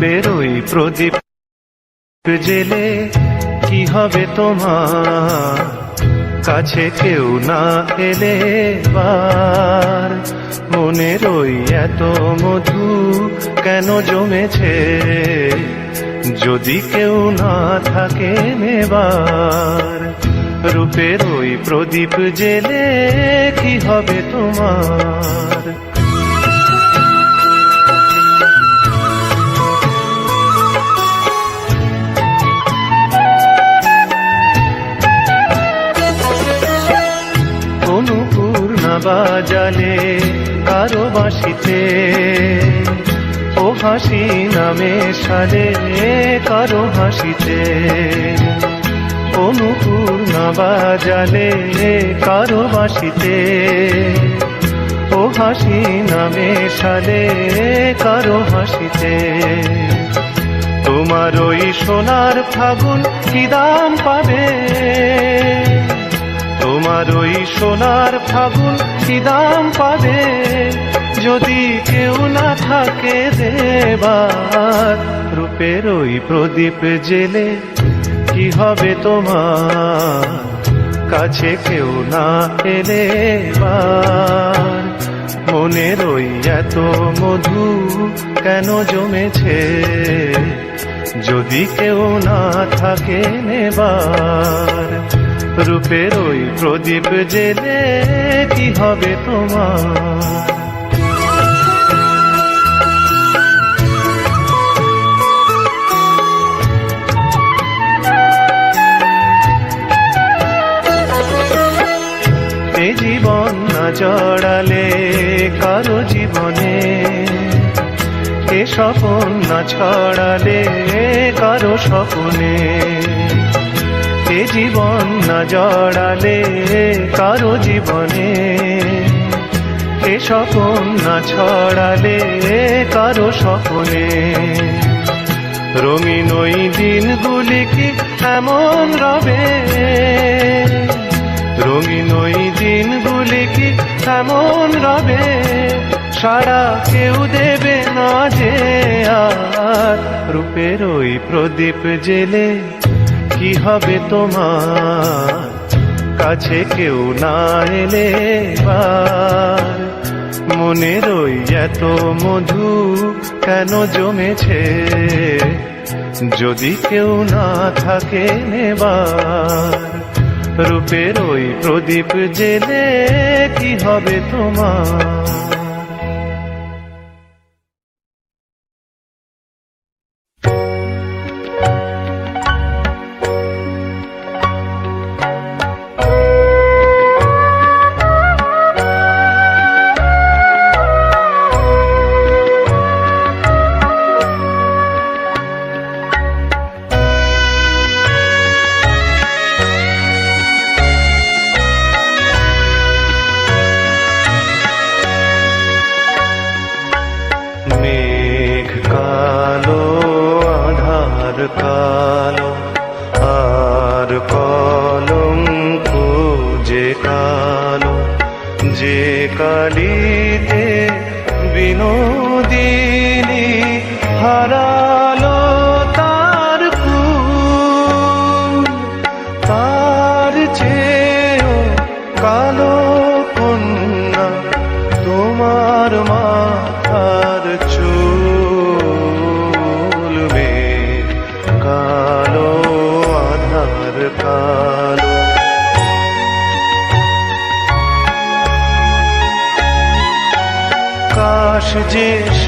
রূপের প্রদীপ জেলে, কি হবে তোমার? কাছে কেউ না এলে বার। মনের ওই এত মধু কেন জমেছে? যদি কেউ না থাকে নেবার, রূপের ওই প্রদীপ জেলে কি হবে তোমার? বাজালে কারও বাসিতে ও হাসি নামে সালে কারও হাসিতে। অনুপূর্ণা বাজালে কারও বাসিতে ও হাসি নামে সালে কারও হাসিতে। তোমার ওই সোনার ফাগুন কি দাম পাবে? তোমার ওই সোনার ফাগুন দাম পাবে। যদি কেউ না থাকে দেবার, রূপের ওই প্রদীপ জেলে কি হবে তোমার? কাছে কেউ না এলে মনের ওই এত মধু কেন জমেছে? যদি কেউ না থাকে নেবার রূপের ওই প্রদীপ জেলে কি হবে তোমার? জীবন না জড়ালে কারও জীবনে? এ স্বপন না ছড়ালে কারও স্বপনে? এ জীবন না জড়ালে কারও জীবনে এ স্বপন না ছড়ালে কারও স্বপনে। রঙিন ওই দিনগুলি কি এমন রবে? রঙিন ওই দিনগুলি কি এমন রবে? সারা কেউ দেবে না যে আর রূপের ওই প্রদীপ জেলে কি হবে তোমার? কাছে কেউ না এলে মনের ওই এত মধু কেন জমেছে? যদি কেউ না থাকে নেবার, রূপের ওই প্রদীপ জেলে কি হবে তোমার?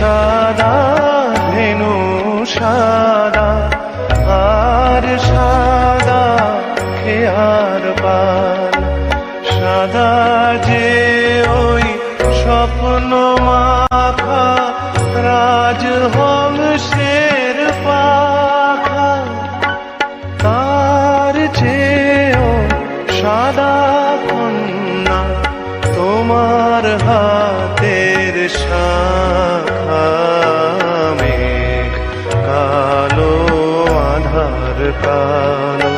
সাদা, ধেনু সাদা, আর সাদা খেয়ার পাল। সাদা যে ওই স্বপ্ন মাখা রাজহংসের পাখা। তার চেয়েও সাদা কন্যা তোমার হাতের লতানো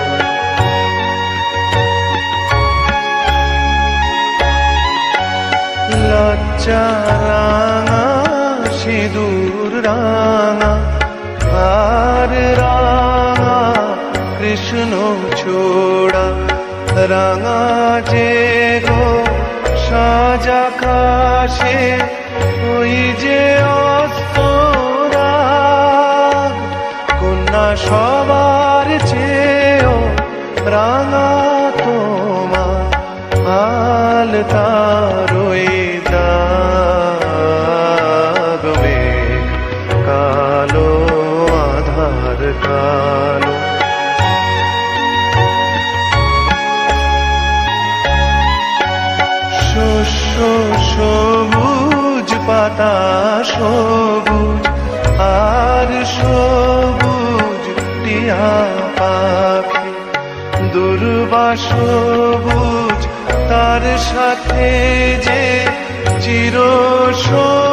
লজ্জা রাঙা সিঁদুর রাঙা আর কৃষ্ণ যে গো সাজা কাশে ওই যে সবুজ পাতা সবুজ আর সবুজ টিয়া পাখি। দুর্বা সবুজ তার সাথে যে চির সবুজ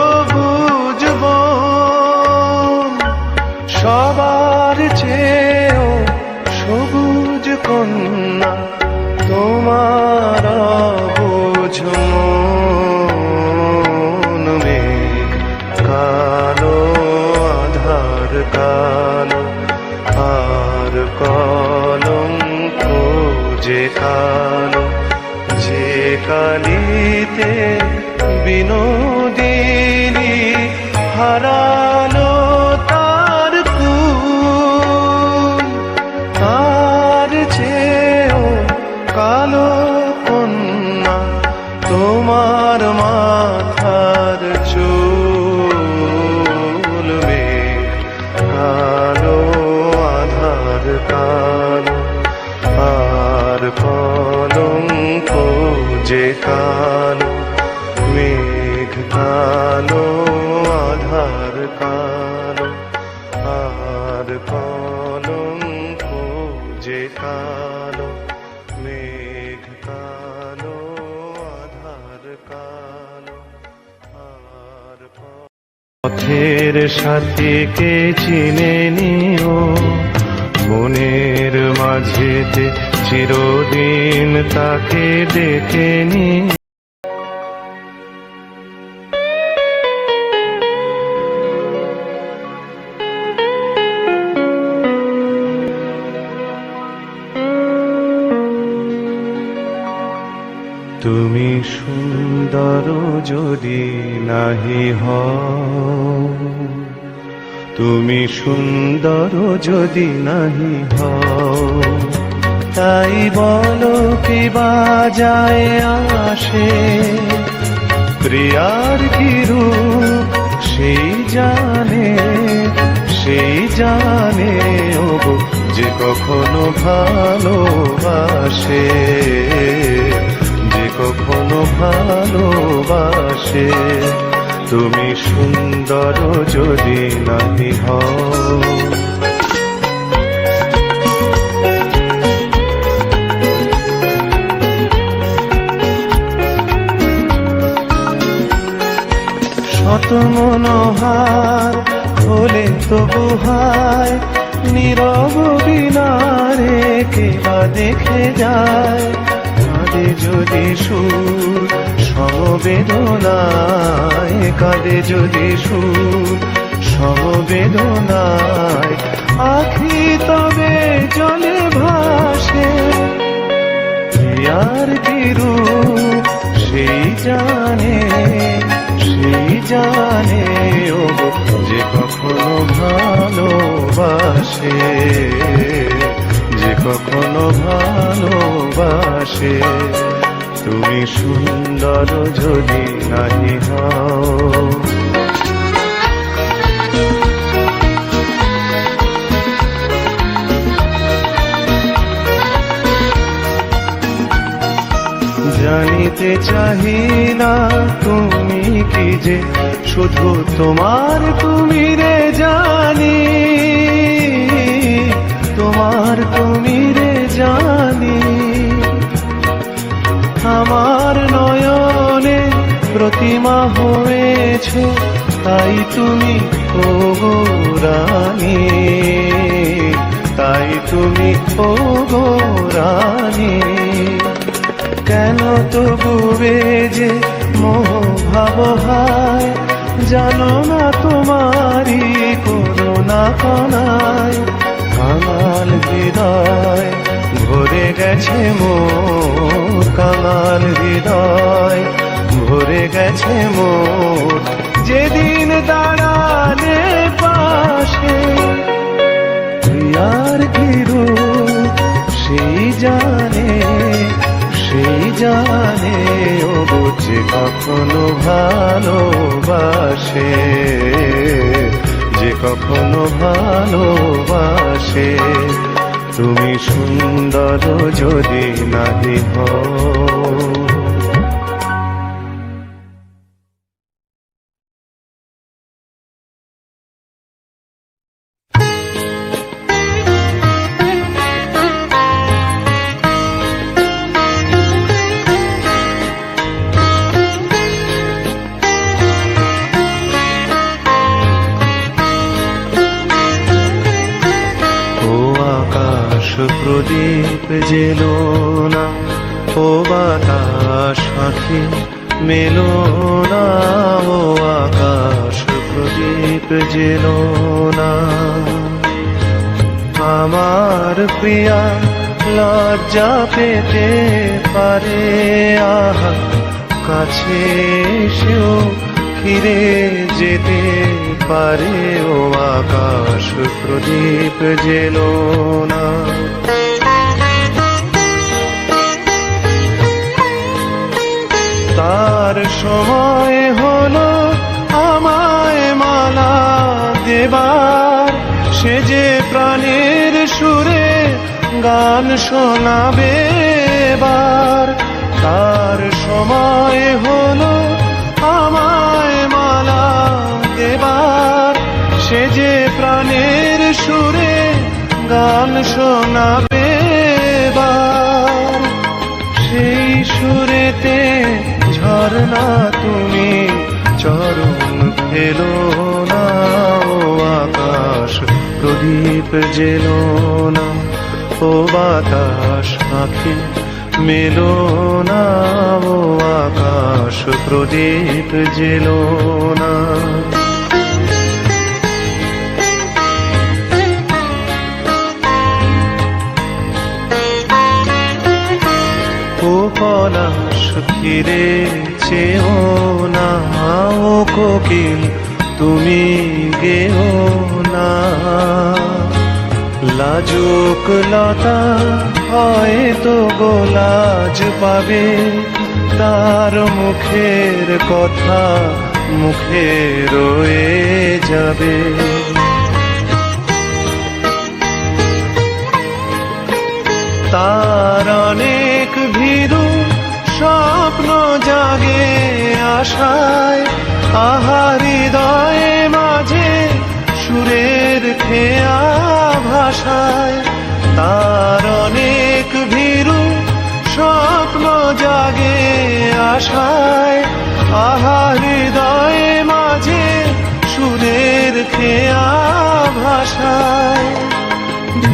কালো, আধার কালো, আর কলঙ্ক যে কালো, মেঘ কালো, আধার কালো, আর পথের সাথে কে চিনে নিও? মনের মাঝেতে চিরদিন তাকে ডেকে নি যদি নাহি হও, তুমি সুন্দর যদি নাহি হও, তাই বলো কি বাজায় আসে, প্রিয়ার কি রূপ সেই জানে সেই জানে যে কখনো ভালোবাসে। ভালোবাসে। তুমি সুন্দর যদি নাহি হও। শত মনোহার হলে তবু হায়, নীরব বিনারে কে বা দেখে যায়। কাঁদে যদি সুর, সমবেদনায় কাঁদে যদি সুর, সমবেদনায় আখি তবে জলে ভাসে। প্রিয়ার কি সেই জানে সেই জানে ও যে কখনো ভালোবাসে। কখনো ভালোবাসে। তুমি সুন্দর যদি নাহি হও। জানিতে চাহি না তুমি কি যে, শুধু তোমার তুমি রে জানি। তোমার তুমি জানি আমার নয়নে প্রতিমা হয়েছে, তাই তুমি ও গো তাই তুমি ও গো কেন তবুবে যে মোহ ভাব হায় জানো না তোমারি করোনা কনায় কাঙাল হৃদয় ভরে গেছে মো কাঙাল হৃদয়, ভরে গেছে মোর। যেদিন দাঁড়ালে পাশে তুই আর রূপ সেই জানে সেই জানে ও বুঝে কখনো ভালোবাসে। যে কখনো ভালোবাসে। তুমি সুন্দর যদি নাহি হও প্রদীপ জেলো না, ও বাতাস পাখি মেলো না, ও আকাশ প্রদীপ জেলো না। আমার প্রিয়া লজ্জা পেতে পারে, আহা, কাছে সেও ফিরে যেতে পারে ও আকাশ প্রদীপ জেলো না। তার সময় হলো আমায় মালা দেবার। সে যে প্রাণের সুরে গান শোনাবে এবার। তার সময় হলো গান শোনাবে সেই সুরেতে ঝরনা তুমি চরণ ফেলো না, ও আকাশ, প্রদীপ জেলো না, ও বাতাস, পাখি মেলো না, ও আকাশ, প্রদীপ জেলো না। ফিরে চেও না, ও কোকিল, তুমি গেও না। লাজুক লতা হয়তো গোলাজ পাবে, তার মুখের কথা মুখে রয়ে যাবে। তার অনেক ভীরু জাগে আশায়, আহা হৃদয়ে মাঝে সুরের খেয়া ভাষায়। তার অনেক ভীরু স্বপ্ন জাগে আশায়, আহা হৃদয়ে মাঝে সুরের খেয়া ভাষায়।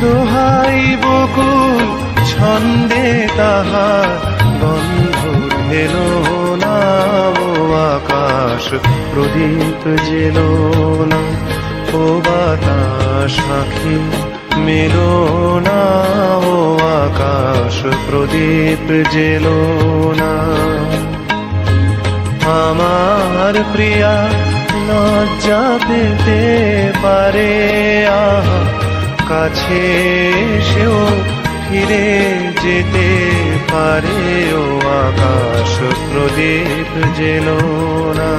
দোহাই বকুল ছন্দে তাহার প্রদীপ জেল না, ও বাতাস পাখি, মেলো না, ও আকাশ প্রদীপ জেল না। আমার প্রিয়া লজ্জা পেতে পারে, আহা, কাছে সেও ফিরে যেতে পারে ও আকাশ প্রদীপ যেন না।